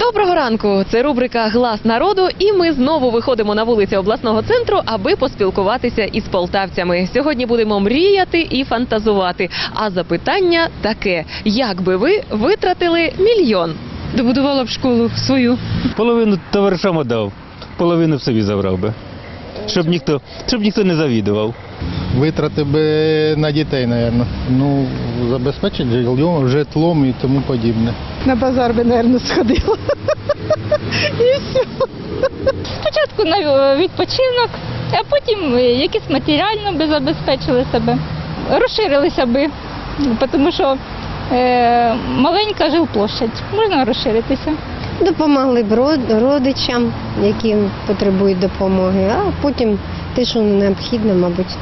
Доброго ранку! Це рубрика Глас народу, і ми знову виходимо на вулиці обласного центру, аби поспілкуватися із полтавцями. Сьогодні будемо мріяти і фантазувати. А запитання таке: як би ви витратили мільйон? Добудувала б школу свою. Половину товаришам отдав, половину в собі забрав би. Щоб ніхто, щоб ніхто не завідував. Витрати би на дітей, мабуть. Ну, забезпечити житлом, житлом і тому подібне. На базар би, мабуть, сходила. Спочатку на е, відпочинок, а потім е, якісь матеріально би забезпечили себе. Розширилися би, тому що е, маленька жилплощадь, можна розширитися. Допомогли б родичам, які потребують допомоги, а потім те, що необхідно, мабуть.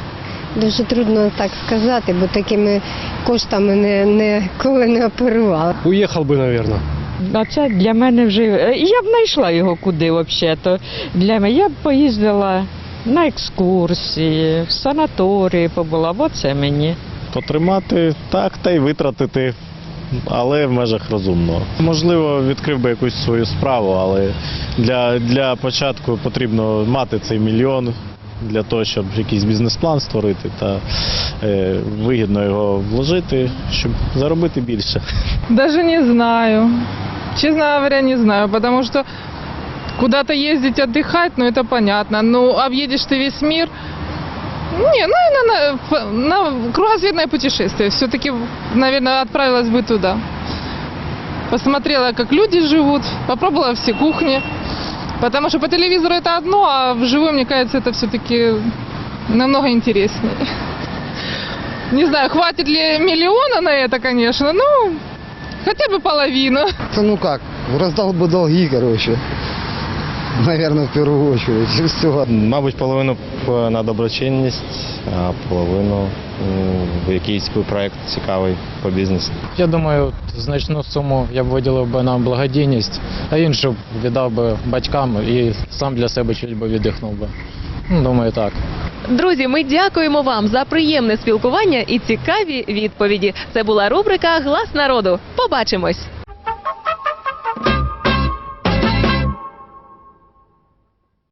Дуже трудно так сказати, бо такими коштами не, ніколи не оперувала. Уїхав би, мабуть. А це для мене вже. е, Я б знайшла його куди взагалі. Для мене я б поїздила на екскурсії, в санаторії побула, бо це мені. Потримати так та й витратити, але в межах розумного. Можливо, відкрив би якусь свою справу, але для, для початку потрібно мати цей мільйон для того, щоб якийсь бізнес-план створити та е, вигідно його вложити, щоб заробити більше. Даже не знаю. Честно говоря, не знаю, потому что куда-то ездить отдыхать, ну это понятно. Ну, объедешь ты весь мир. Не, ну и на, на, на кругосветное путешествие. Все-таки, наверное, отправилась бы туда. Посмотрела, как люди живут, попробовала все кухни. Потому что по телевизору это одно, а вживую, мне кажется, это все-таки намного интереснее. Не знаю, хватит ли миллиона на это, конечно, ну, хотя бы половину. Да ну как, раздал бы долги, короче. Наверное, в первую очередь. И все. Мабуть, половину на доброчинність, а половину в якийсь проект цікавий по бізнесу. Я думаю, значну суму я б виділив би на благодійність, а іншу віддав би батькам і сам для себе чуть би віддихнув би. Ну, Думаю, так. Друзі, ми дякуємо вам за приємне спілкування і цікаві відповіді. Це була рубрика Глас народу. Побачимось.